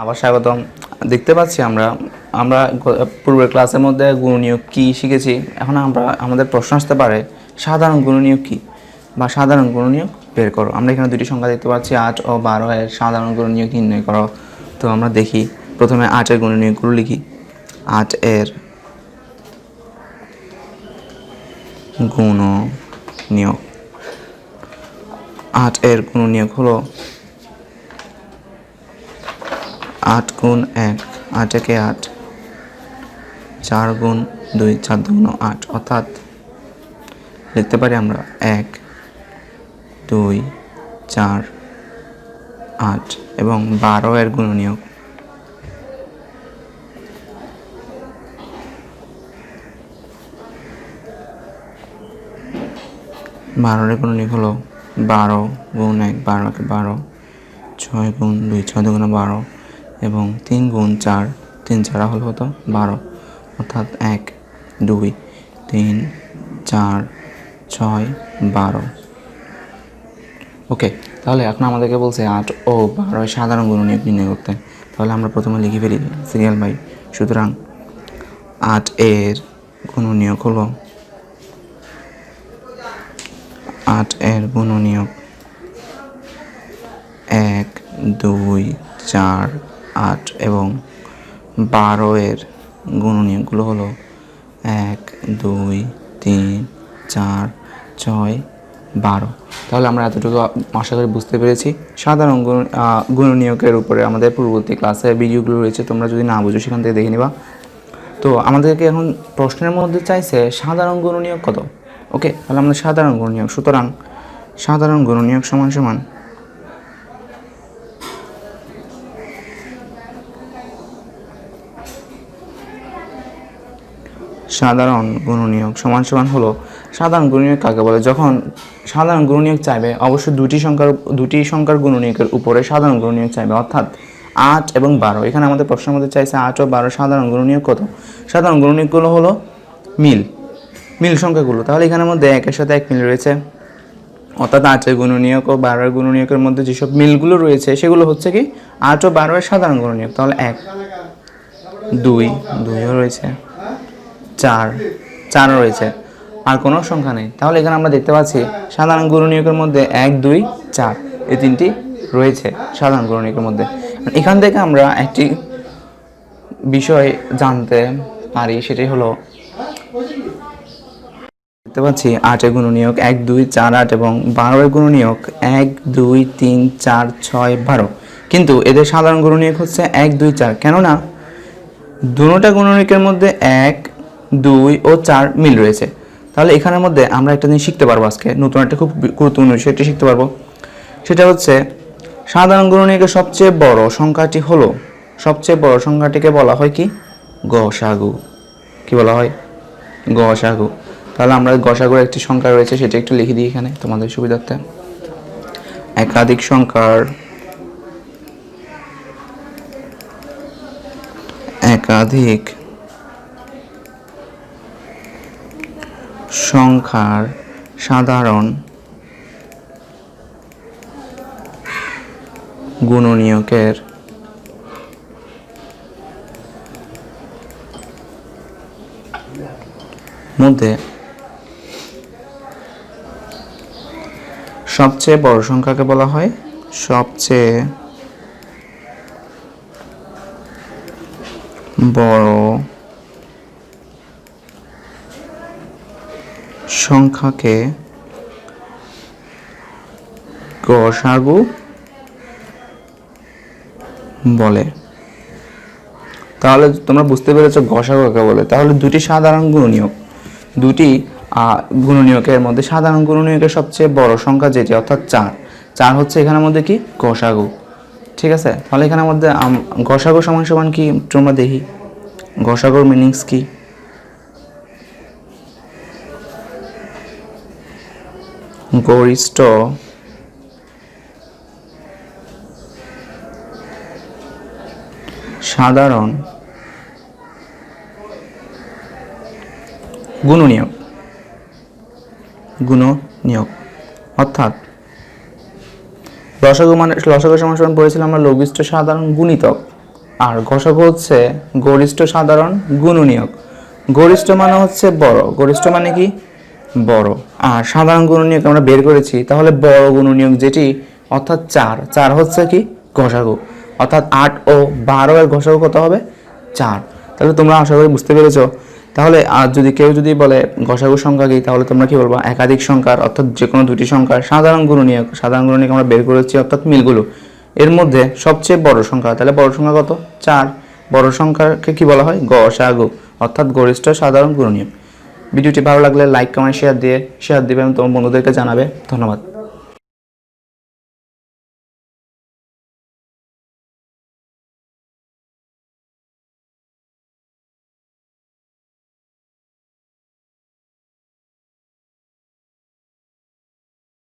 আবার স্বাগতম। দেখতে পাচ্ছি আমরা আমরা পূর্বের ক্লাসের মধ্যে গুণনীয়ক কি শিখেছি, এখন আমরা, আমাদের প্রশ্ন আসতে পারে, সাধারণ গুণনীয়ক কি? বা সাধারণ গুণনীয়ক বের করো। আমরা এখানে দুটি সংখ্যা দেখতে পাচ্ছি, আট ও বারো এর সাধারণ গুণনীয়ক নির্ণয় করো। তো আমরা দেখি, প্রথমে আটের গুণনীয়কগুলো লিখি। আট এর গুণনীয়ক আট এর গুণনীয়ক হলো আট গুণ এক, আট একে আট। চার গুণ দুই, চার দুগুণ আট। অর্থাৎ লিখতে পারি আমরা এক, দুই, চার, আট এবং বারো এর গুণনীয়ক। বারোর গুণনীয়ক হলো বারো গুণ এক, বারো একে বারো, ছয় গুণ দুই, ছয় দুগুণে বারো। এবং তিন গুণ চার, তিন চারা হলো হতো বারো। অর্থাৎ এক, দুই, তিন, চার, ছয়, বারো। ওকে, তাহলে এখন আমাদেরকে বলছে আট ও বারো সাধারণ গুণনীয়ক নির্ণয় করতে। তাহলে আমরা প্রথমে লিখে ফেলি, সিরিয়াল বাই। সুতরাং আট এর গুণনীয়ক হলো আট এর গুণনীয়ক এক, দুই, চার আট এবং বারো এর গুণনীয়কগুলো হলো এক, দুই, তিন, চার, ছয়, বারো। তাহলে আমরা এতটুকু আশা করি বুঝতে পেরেছি। সাধারণ গুণ গুণনীয়কের উপরে আমাদের পূর্ববর্তী ক্লাসে ভিডিওগুলো রয়েছে, তোমরা যদি না বুঝো সেখান থেকে দেখে নিবা। তো আমাদেরকে এখন প্রশ্নের মধ্যে চাইছে, সাধারণ গুণনীয়ক কত? ওকে, তাহলে আমরা সাধারণ গুণনীয়ক, সুতরাং সাধারণ গুণনীয়ক সমান সমান সাধারণ গুণনীয়ক সমান সমান হলো সাধারণ গুণনীয়ক কাকে বলে? যখন সাধারণ গুণনীয়ক চাইবে, অবশ্যই দুটি সংখ্যার দুটি সংখ্যার গুণনীয়কের উপরে সাধারণ গুণনীয়ক চাইবে। অর্থাৎ আট এবং বারো। এখানে আমাদের প্রশ্নের মধ্যে চাইছে আট ও বারো, সাধারণ গুণনীয়ক কত? সাধারণ গুণনীয়কগুলো হলো মিল। মিল সংখ্যাগুলো। তাহলে এখানের মধ্যে একের সাথে এক মিল রয়েছে। অর্থাৎ আটের গুণনীয়ক ও বারোর গুণনীয়কের মধ্যে যেসব মিলগুলো রয়েছে, সেগুলো হচ্ছে কি? আট ও বারোয়ের সাধারণ গুণনীয়ক। তাহলে এক, দুই, দুইও রয়েছে। চার, চারও রয়েছে। আর কোনো সংখ্যা নেই। তাহলে এখানে আমরা দেখতে পাচ্ছি, সাধারণ গুণনীয়কের মধ্যে এক, দুই, চার এই তিনটি রয়েছে সাধারণ গুণনীয়কের মধ্যে। এখান থেকে আমরা একটি বিষয় জানতে পারি, সেটি হলো দেখতে পাচ্ছি আটের গুণনীয়ক এক, দুই, চার, আট এবং বারোর গুণনীয়ক এক, দুই, তিন, চার, ছয়, বারো। কিন্তু এদের সাধারণ গুণনীয়ক হচ্ছে এক, দুই, চার। কেননা দুটোটা গুণনীয়কের মধ্যে এক দুই ও চার মিল রয়েছে। তাহলে এখানের মধ্যে আমরা একটা জিনিস শিখতে পারব আজকে। নতুন একটা খুব গুরুত্বপূর্ণ বিষয়টি শিখতে পারব। সেটা হচ্ছে, সাধারণ গুণনীয়কের সবচেয়ে বড় সংখ্যাটি হলো, সবচেয়ে বড় সংখ্যাটিকে বলা হয় কি? গসাগু। কি বলা হয়? গসাগু। তাহলে আমরা গসাগুর একটি সংখ্যা রয়েছে, সেটা একটু লিখে দিই এখানে তোমাদের সুবিধার্থে। একাধিক সংখ্যার একাধিক সংখ্যার সাধারণ গুণনীয়কের মধ্যে সবচেয়ে বড় সংখ্যাকে বলা হয় সবচেয়ে বড় সংখ্যাকে গসাগু বলে। তাহলে তোমরা বুঝতে পেরেছ গসাগু কাকে বলে। তাহলে দুটি সাধারণ গুণনীয়ক। দুটি গুণনীয়কের মধ্যে সাধারণ গুণনীয়কের সবচেয়ে বড় সংখ্যা যেটি, অর্থাৎ চার। চার হচ্ছে এখানের মধ্যে কি? গসাগু ঠিক আছে? তাহলে এখানের মধ্যে গসাগু সমান সমান কি? তোমরা দেখি। গসাগুর মিনিংস কি? গরিষ্ঠ সাধারণ গুণনীয়ক গুণনীয়ক। অর্থাৎ লসাগু মানে লসাগু সমান সমান পড়েছিলাম আমরা লঘিষ্ঠ সাধারণ গুণিতক। আর গসাগু হচ্ছে গরিষ্ঠ সাধারণ গুণনীয়ক। গরিষ্ঠ মানে হচ্ছে বড়। গরিষ্ঠ মানে কি? বড়। আর সাধারণ গুণনীয়ক আমরা বের করেছি, তাহলে বড় গুণনীয়ক যেটি, অর্থাৎ চার। চার হচ্ছে কি? ঘষাগু অর্থাৎ আট ও বারো এর ঘষাগু কত হবে? চার। তাহলে তোমরা আশা করি বুঝতে পেরেছ। তাহলে আর যদি কেউ যদি বলে ঘষাগু সংখ্যা কি, তাহলে তোমরা কি বলব? একাধিক সংখ্যার, অর্থাৎ যে কোনো দুটি সংখ্যার সাধারণ গুণনীয়ক। সাধারণ গুণনীয়ক আমরা বের করেছি, অর্থাৎ মিলগুলো। এর মধ্যে সবচেয়ে বড় সংখ্যা, তাহলে বড় সংখ্যা কত? চার। বড় সংখ্যাকে কি বলা হয়? গসাগু অর্থাৎ গরিষ্ঠ সাধারণ গুণনীয়ক। ভিডিওটি ভালো লাগলে লাইক কমেন্ট শেয়ার দিয়ে শেয়ার দিবে এবং তোমার বন্ধুদেরকে জানাবে। ধন্যবাদ।